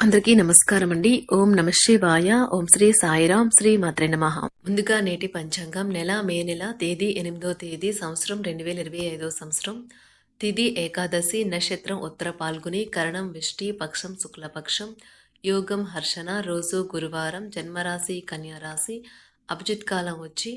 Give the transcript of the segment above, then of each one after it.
అందరికీ నమస్కారం అండి ఓం నమ శివాయ. ఓం శ్రీ సాయిరాం శ్రీ మాత్రే నమ. ముందుగా నేటి పంచాంగం. నెల మే నెల తేదీ ఎనిమిదో తేదీ సంవత్సరం రెండు వేల ఇరవై ఐదో సంవత్సరం. తిథి ఏకాదశి నక్షత్రం ఉత్తర పాల్గొని కరణం విష్టి పక్షం శుక్లపక్షం యోగం హర్షణ రోజు గురువారం జన్మరాశి కన్యారాశి అభిజిత్ కాలం వచ్చి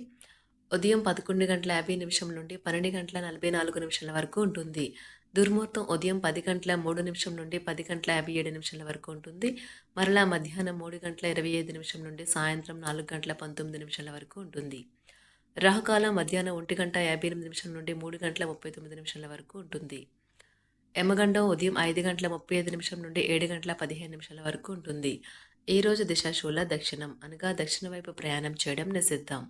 ఉదయం పదకొండు గంటల యాభై నిమిషం నుండి పన్నెండు గంటల నలభై నాలుగు నిమిషాల వరకు ఉంటుంది. దుర్ముహూర్తం ఉదయం పది గంటల మూడు నిమిషం నుండి పది గంటల యాభై ఏడు నిమిషాల వరకు ఉంటుంది. మరలా మధ్యాహ్నం మూడు గంటల ఇరవై ఐదు నిమిషం నుండి సాయంత్రం నాలుగు గంటల పంతొమ్మిది నిమిషాల వరకు ఉంటుంది. రాహుకాలం మధ్యాహ్నం ఒంటి గంట యాభై ఎనిమిది నిమిషం నుండి మూడు గంటల ముప్పై తొమ్మిది నిమిషాల వరకు ఉంటుంది. యమగండం ఉదయం ఐదు గంటల ముప్పై ఐదు నిమిషం నుండి ఏడు గంటల పదిహేను నిమిషాల వరకు ఉంటుంది. ఈ రోజు దిశాశూల దక్షిణం అనగా దక్షిణ వైపు ప్రయాణం చేయడం నిషిద్ధం.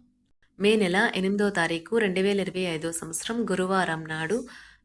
మే నెల ఎనిమిదో తారీఖు రెండు వేల ఇరవై ఐదో సంవత్సరం గురువారం నాడు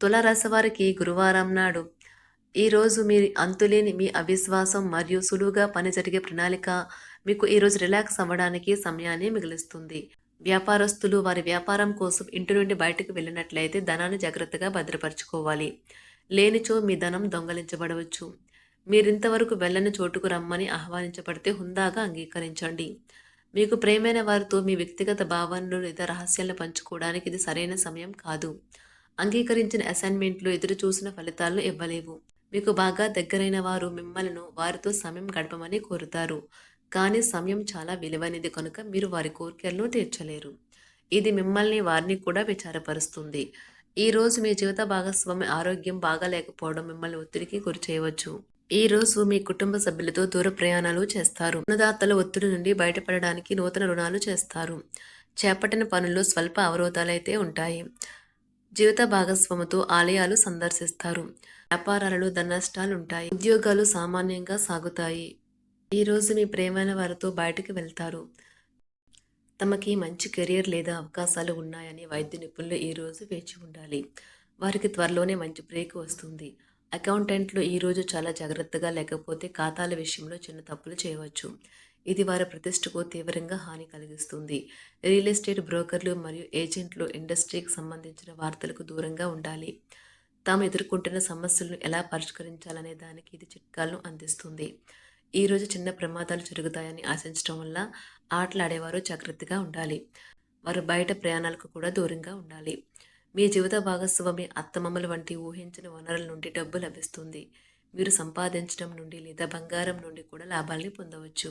తులారాశి వారికి గురువారం నాడు. ఈరోజు మీ అంతులేని మీ అవిశ్వాసం మరియు సులువుగా పని జరిగే ప్రణాళిక మీకు ఈరోజు రిలాక్స్ అవ్వడానికి సమయాన్ని మిగిలిస్తుంది. వ్యాపారస్తులు వారి వ్యాపారం కోసం ఇంటి నుండి బయటకు వెళ్ళినట్లయితే ధనాన్ని జాగ్రత్తగా భద్రపరచుకోవాలి. లేనిచో మీ ధనం దొంగలించబడవచ్చు. మీరింతవరకు వెళ్ళని చోటుకు రమ్మని ఆహ్వానించబడితే హుందాగా అంగీకరించండి. మీకు ప్రేమైన వారితో మీ వ్యక్తిగత భావనలు లేదా రహస్యాలను పంచుకోవడానికి ఇది సరైన సమయం కాదు. అంగీకరించిన అసైన్మెంట్లు ఎదురు చూసిన ఫలితాలను ఇవ్వలేవు. మీకు బాగా దగ్గరైన వారు మిమ్మల్ని వారితో సమయం గడపమని కోరుతారు. కానీ సమయం చాలా విలువైనది కనుక మీరు వారి కోరికలను తీర్చలేరు. ఇది మిమ్మల్ని వారిని కూడా విచారపరుస్తుంది. ఈ రోజు మీ జీవిత భాగస్వామి ఆరోగ్యం బాగా లేకపోవడం మిమ్మల్ని ఒత్తిడికి గురి చేయవచ్చు. ఈ రోజు మీ కుటుంబ సభ్యులతో దూర ప్రయాణాలు చేస్తారు. రుణదాతల ఒత్తిడి నుండి బయటపడడానికి నూతన రుణాలు చేస్తారు. చేపట్టిన పనుల్లో స్వల్ప అవరోధాలైతే ఉంటాయి. జీవిత భాగస్వామితో ఆలయాలు సందర్శిస్తారు. వ్యాపారాలలో ధన నష్టాలు ఉంటాయి ఉద్యోగాలు సామాన్యంగా సాగుతాయి. ఈ మీ ప్రేమైన వారితో బయటకు వెళ్తారు. తమకి మంచి కెరియర్ లేదా అవకాశాలు ఉన్నాయని వైద్య నిపుణులు ఈ రోజు వేచి ఉండాలి. వారికి త్వరలోనే మంచి బ్రేక్ వస్తుంది. అకౌంటెంట్లు ఈరోజు చాలా జాగ్రత్తగా లేకపోతే ఖాతాల విషయంలో చిన్న తప్పులు చేయవచ్చు. ఇది వారి ప్రతిష్టకు తీవ్రంగా హాని కలిగిస్తుంది. రియల్ ఎస్టేట్ బ్రోకర్లు మరియు ఏజెంట్లు ఇండస్ట్రీకి సంబంధించిన వార్తలకు దూరంగా ఉండాలి. తాము ఎదుర్కొంటున్న సమస్యలను ఎలా పరిష్కరించాలనే దానికి ఇది చిట్కాలను అందిస్తుంది. ఈరోజు చిన్న ప్రమాదాలు జరుగుతాయని ఆశించడం వల్ల ఆటలాడేవారు జాగ్రత్తగా ఉండాలి. వారు బయట ప్రయాణాలకు కూడా దూరంగా ఉండాలి. మీ జీవిత భాగస్వామి అత్తమమ్మల వంటి ఊహించిన వనరుల నుండి డబ్బు లభిస్తుంది. మీరు సంపాదించడం నుండి లేదా బంగారం నుండి కూడా లాభాల్ని పొందవచ్చు.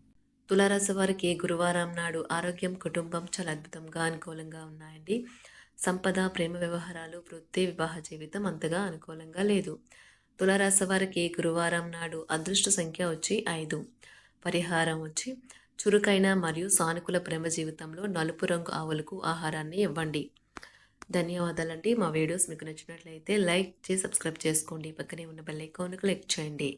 తులారాశి వారికి గురువారం నాడు ఆరోగ్యం కుటుంబం చాలా అద్భుతంగా అనుకూలంగా ఉన్నాయండి. సంపద ప్రేమ వ్యవహారాలు వృత్తి వివాహ జీవితం అంతగా అనుకూలంగా లేదు. తులారాశి వారికి గురువారం నాడు అదృష్ట సంఖ్య వచ్చి ఐదు. పరిహారం వచ్చి చురుకైన మరియు సానుకూల ప్రేమ జీవితంలో నలుపు రంగు ఆవులకు ఆహారాన్ని ఇవ్వండి. ధన్యవాదాలండి. మా వీడియోస్ మీకు నచ్చినట్లయితే లైక్ చేసి సబ్స్క్రైబ్ చేసుకోండి. పక్కనే ఉన్న బెల్ ఐకాన్ క్లిక్ చేయండి.